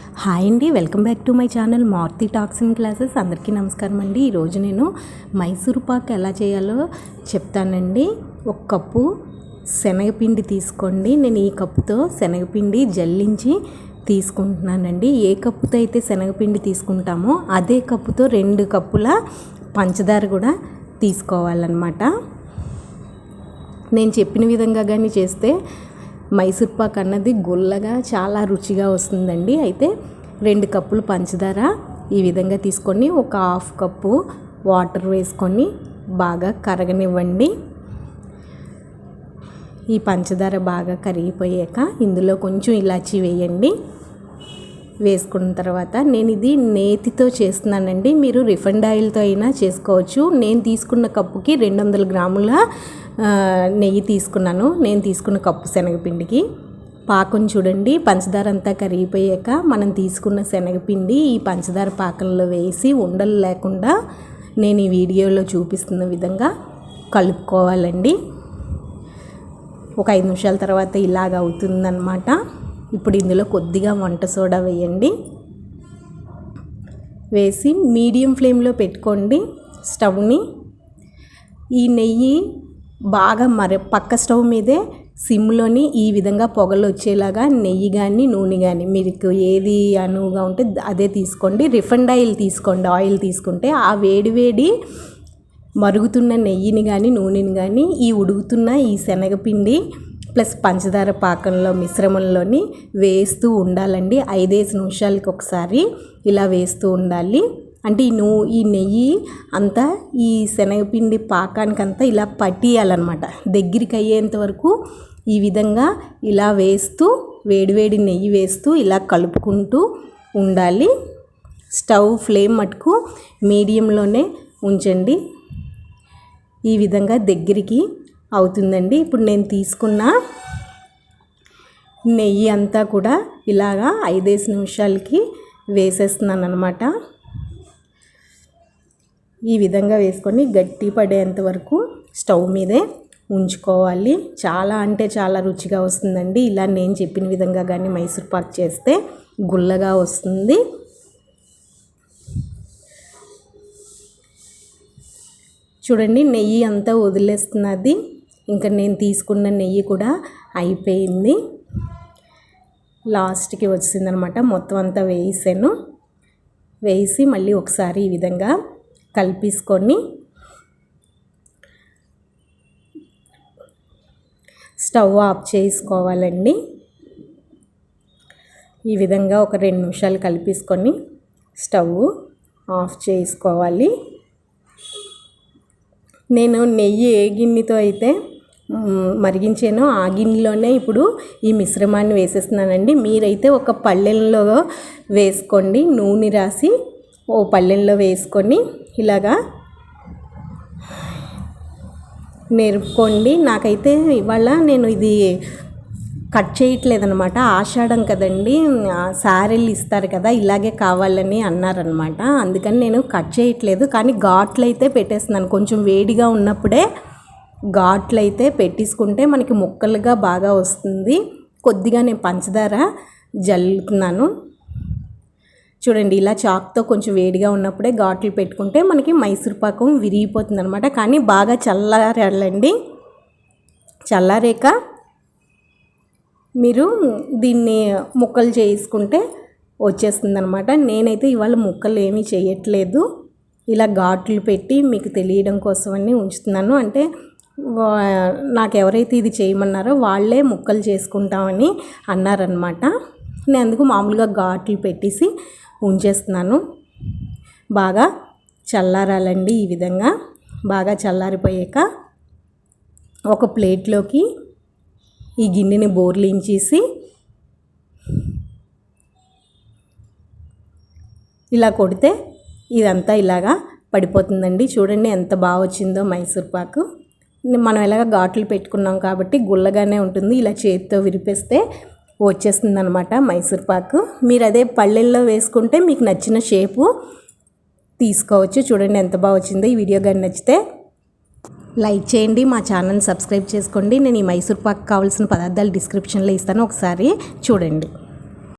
Hi అండి welcome back to my channel Maruti టాక్సిన్ classes. అందరికీ నమస్కారం అండి. ఈరోజు నేను మైసూరు పాక్ ఎలా చేయాలో చెప్తానండి. ఒక కప్పు శనగపిండి తీసుకోండి. నేను ఈ కప్పుతో శనగపిండి జల్లించి తీసుకుంటున్నానండి. ఏ కప్పుతో అయితే శనగపిండి తీసుకుంటామో అదే కప్పుతో రెండు కప్పుల పంచదార కూడా తీసుకోవాలన్నమాట. నేను చెప్పిన విధంగా కానీ చేస్తే మైసూర్ పాక్ అన్నది గుల్లగా చాలా రుచిగా వస్తుందండి. అయితే రెండు కప్పులు పంచదార ఈ విధంగా తీసుకొని ఒక హాఫ్ కప్పు వాటర్ వేసుకొని బాగా కరగనివ్వండి. ఈ పంచదార బాగా కరిగిపోయాక ఇందులో కొంచెం ఇలాచి వేయండి. వేసుకున్న తర్వాత నేను ఇది నేతితో చేస్తున్నానండి. మీరు రిఫండ్ ఆయిల్తో అయినా చేసుకోవచ్చు. నేను తీసుకున్న కప్పుకి రెండు వందల గ్రాముల నెయ్యి తీసుకున్నాను. నేను తీసుకున్న కప్పు శనగపిండికి. పాకం చూడండి. పంచదార అంతా కరిగిపోయాక మనం తీసుకున్న శనగపిండి ఈ పంచదార పాకంలో వేసి ఉండలు లేకుండా నేను ఈ వీడియోలో చూపిస్తున్న విధంగా కలుపుకోవాలండి. ఒక ఐదు నిమిషాల తర్వాత ఇలాగ అవుతుందన్నమాట. ఇప్పుడు ఇందులో కొద్దిగా వంట సోడా వేయండి. వేసి మీడియం ఫ్లేమ్లో పెట్టుకోండి స్టవ్ని. ఈ నెయ్యి బాగా మర పక్క స్టవ్ మీదే సిమ్లోని ఈ విధంగా పొగలు వచ్చేలాగా నెయ్యి కానీ నూనె కానీ మీకు ఏది అనువుగా ఉంటే అదే తీసుకోండి. రిఫండ్ ఆయిల్ తీసుకోండి. ఆయిల్ తీసుకుంటే ఆ వేడి వేడి మరుగుతున్న నెయ్యిని కానీ నూనెని కానీ ఈ ఉడుకుతున్న ఈ శనగపిండి ప్లస్ పంచదార పాకంలో మిశ్రమంలోని వేస్తూ ఉండాలండి. ఐదేసి నిమిషాలకి ఒకసారి ఇలా వేస్తూ ఉండాలి. అంటే ఈ నువ్వు ఈ నెయ్యి అంతా ఈ శనగపిండి పాకానికంతా ఇలా పట్టియాలన్నమాట. దగ్గరికి అయ్యేంత వరకు ఈ విధంగా ఇలా వేస్తూ వేడివేడి నెయ్యి వేస్తూ ఇలా కలుపుకుంటూ ఉండాలి. స్టవ్ ఫ్లేమ్ మటుకు మీడియంలోనే ఉంచండి. ఈ విధంగా దగ్గరికి అవుతుందండి. ఇప్పుడు నేను తీసుకున్న నెయ్యి అంతా కూడా ఇలాగా ఐదేసి నిమిషాలకి వేసేస్తున్నాను అనమాట ఈ విధంగా వేసుకొని గట్టి పడేంత వరకు స్టవ్ మీదే ఉంచుకోవాలి. చాలా అంటే చాలా రుచిగా వస్తుందండి. ఇలా నేను చెప్పిన విధంగా కానీ మైసూర్ పాక్ చేస్తే గుల్లగా వస్తుంది. చూడండి నెయ్యి అంతా వదిలేస్తున్నది. ఇంకా నేను తీసుకున్న నెయ్యి కూడా అయిపోయింది. లాస్ట్కి వచ్చిందనమాట. మొత్తం అంతా వేసాను. వేసి మళ్ళీ ఒకసారి ఈ విధంగా కలిపేసుకొని స్టవ్ ఆఫ్ చేసుకోవాలండి. ఈ విధంగా ఒక రెండు నిమిషాలు కలిపేసుకొని స్టవ్ ఆఫ్ చేసుకోవాలి. నేను నెయ్యి ఏ గిన్నెతో అయితే మరిగించాను. ఆ గిన్నెలోనే ఇప్పుడు ఈ మిశ్రమాన్ని వేసేస్తున్నానండి. మీరైతే ఒక పళ్ళెంలో వేసుకోండి. నూనె రాసి ఓ పళ్ళెంలో వేసుకొని ఇలాగా నేర్పుకోండి. నాకైతే ఇవాళ నేను ఇది కట్ చేయట్లేదనమాట ఆషాఢం కదండి. శారీలు ఇస్తారు కదా ఇలాగే కావాలని అన్నారనమాట అందుకని నేను కట్ చేయట్లేదు. కానీ ఘాట్లు అయితే పెట్టేస్తున్నాను. కొంచెం వేడిగా ఉన్నప్పుడే ఘాట్లు అయితే పెట్టేసుకుంటే మనకి ముక్కలుగా బాగా వస్తుంది. కొద్దిగా నేను పంచదార జల్లుతున్నాను చూడండి ఇలా చాక్తో కొంచెం వేడిగా ఉన్నప్పుడే ఘాట్లు పెట్టుకుంటే మనకి మైసూర్ పాకం విరిగిపోతుంది అనమాట కానీ బాగా చల్లారండి చల్లారేక మీరు దీన్ని ముక్కలు చేసుకుంటే వచ్చేస్తుంది అనమాట నేనైతే ఇవాళ ముక్కలు ఏమీ చేయట్లేదు. ఇలా ఘాట్లు పెట్టి మీకు తెలియడం కోసమని ఉంచుతున్నాను. అంటే నాకు ఎవరైతే ఇది చేయమన్నారో వాళ్ళే ముక్కలు చేసుకుంటామని అన్నారనమాట నేను అందుకు మామూలుగా ఘాట్లు పెట్టేసి ఉంచేస్తున్నాను. బాగా చల్లారాలండి ఈ విధంగా. బాగా చల్లారిపోయాక ఒక ప్లేట్లోకి ఈ గిన్నెని బోర్లించేసి ఇలా కొడితే ఇదంతా ఇలాగా పడిపోతుందండి. చూడండి ఎంత బాగా వచ్చిందో మైసూర్ పాకు. మనం ఇలాగ ఘాట్లు పెట్టుకున్నాం కాబట్టి గుల్లగానే ఉంటుంది. ఇలా చేతితో విరిపేస్తే వచ్చేస్తుంది అనమాట మైసూర్ పాకు. మీరు అదే పళ్ళెల్లో వేసుకుంటే మీకు నచ్చిన షేపు తీసుకోవచ్చు. చూడండి ఎంత బాగా వచ్చిందో ఈ వీడియో కానీ నచ్చితే లైక్ చేయండి మా ఛానల్ సబ్స్క్రైబ్ చేసుకోండి. నేను ఈ మైసూర్ పాక్ కావాల్సిన పదార్థాలు డిస్క్రిప్షన్లో ఇస్తాను. ఒకసారి చూడండి.